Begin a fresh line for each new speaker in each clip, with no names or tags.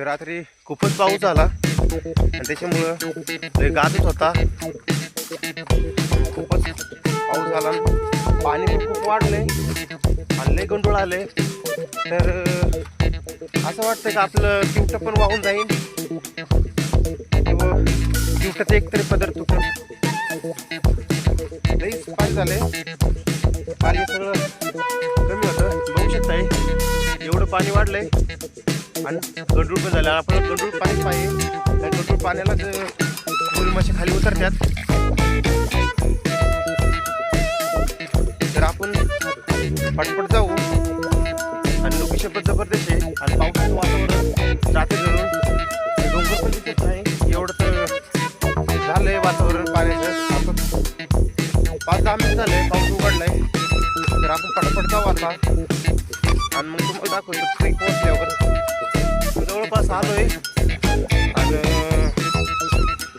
तर रात्री खूपच पाऊस आला आणि त्याच्यामुळं लय गाजत होता. खूपच पाऊस आला पाणी पण खूप वाढले. आणि लय गंडोळ आले. तर असं वाटतं का आपलं चिवटं पण वाहून जाईल. किंवा किवटाचं एक तरी तुटून. लईच पाणी झाले. पाणी सगळं कमी होतं. बघू शकताय. एवढं पाणी वाढलंय. आणि गंडूळ पण झालं. आपण गंडूळ पाणीच पाहिजे. त्या गंडूळ पाण्यालाच मुली मासे खाली उतरतात तर आपण पटपट जाऊ. आणि लोकेशन पण जबरदस्त आहे. आणि पावसाचं वातावरण जाते धरून डोंगर पण दिसत नाही एवढं तर झालंय वातावरण पाण्याचं. आपण पाच दहा मिनिट झाले. पाऊस उघडलाय. तर आपण पटपट जाऊ आता. आणि मग तुम्हाला दाखवतो. ट्रेक पोहोचल्यावर जवळपास आलोय. आणि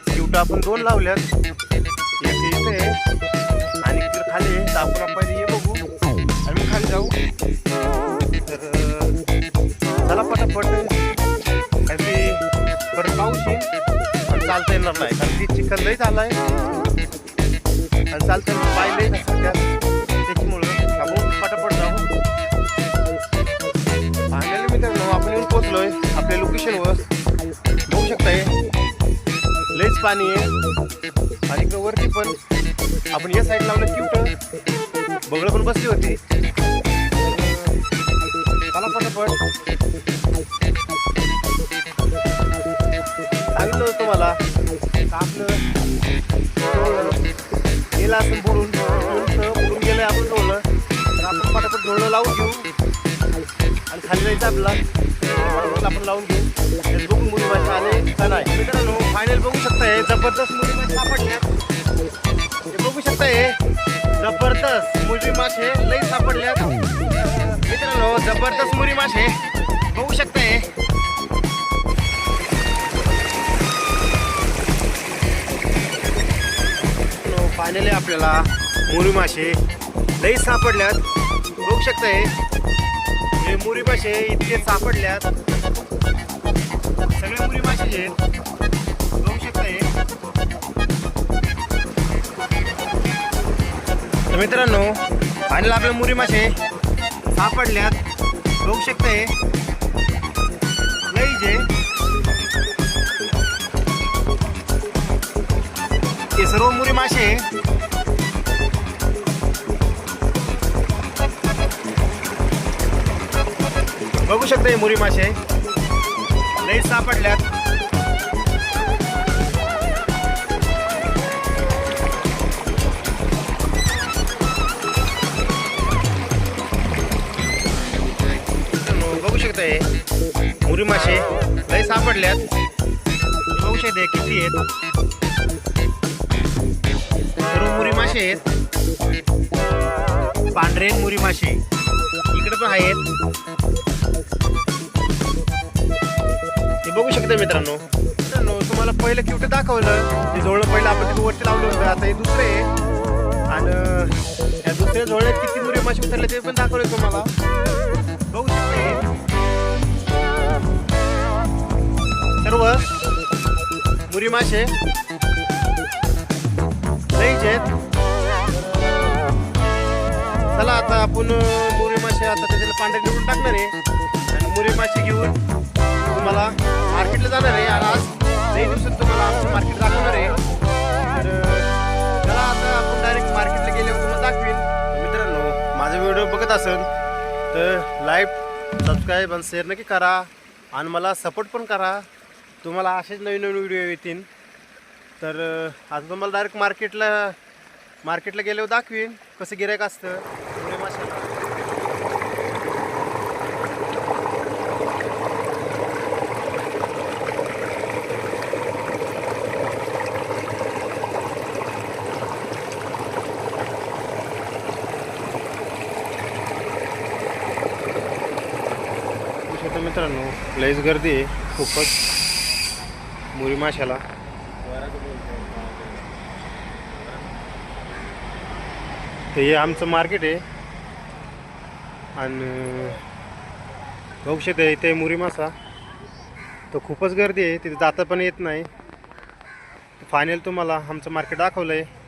शेवटा आपण दोन लावल्यात. एक इथे आणि इकडे खाली आहे. तर आपण पहिले ये बघू. आम्ही खाली जाऊ. तर चला पटापट. कारण की परत पाऊस येईल. आणि चालता येणार नाही. कारण की चिखल लई झालाय. आणि चालतं पाहिले ना लोकेशनवर बघू शकताय. लईच पाणी आहे. आणि इकडं वरती पण आपण या साईड लावलं क्यूट बगळं पण बसली होती. चला पटापट. सांगितलं होतं तुम्हाला. आपलं गेलं असं बोलून. बुडून गेलं आपण डोळलं तर आपण पटापट डोळं लावून घेऊ. खाली जायचं आपला आपण लावून घेऊ. ते बघून मुली मासे आले का नाही? मित्रांनो फायनल बघू शकताय जबरदस्त मुली मासे सापडल्यात हे बघू शकताय जबरदस्त मुली मासे लई सापडल्यात मित्रांनो जबरदस्त मुली मासे बघू शकताय फायनली आपल्याला मुरी मासे लई सापडल्यात. बघू शकताय हे. हे मुरी मासे इतके सापडल्यात. सगळे मुरी मासे जे बघू शकताय मित्रांनो आणि आपले मुरी मासे सापडल्यात. बघू शकता हे. बघू शकता हे मुरी मासे. लई सापडल्यात. बघू शकता हे मुरी मासे लई सापडल्यात. बघू शकते किती आहेत. मुरी मासे आहेत. पांढरे मुरी मासे इकडे पण आहेत. हे बघू शकता मित्रांनो. मित्रांनो तुम्हाला पहिलं क्यूट दाखवलं. ते जोडलं पहिलं आपण तिथे वरती लावलं होतं. आता हे दुसरे आहे. आणि या दुसऱ्या जोडण्यात किती मुरी मासे उतरले ते पण दाखवले तुम्हाला. बघू शकते सर्व मुरी मासे लईच आहेत. चला आता आपण आपल्याला पांढरे निवडून टाकणार आहे. आणि मुरे मासे घेऊन तुम्हाला मार्केटला जाणार आहे. आणि आज लई दिवसात तुम्हाला आमचं मार्केट दाखवणार आहे. तर चला आता आपण डायरेक्ट मार्केटला गेल्यावर तुम्हाला दाखवीन. मित्रांनो माझा व्हिडिओ बघत असेल तर लाईक सबस्क्राईब आणि शेअर नक्की करा. आणि मला सपोर्ट पण करा. तुम्हाला असेच नवीन नवीन व्हिडिओ येतील. तर आता तुम्हाला डायरेक्ट मार्केटला मार्केटला गेल्यावर दाखवीन कसं गिरायक असतं. पुणे माशाला मित्रांनो लईच गर्दी आहे. खूपच. मुरी माशाला. तर हे आमचं मार्केट आहे. आणि बघू आहे इथे मुरी मासा. तर खूपच गर्दी आहे. तिथे जाता पण येत नाही. फायनल तुम्हाला आमचं मार्केट दाखवलं आहे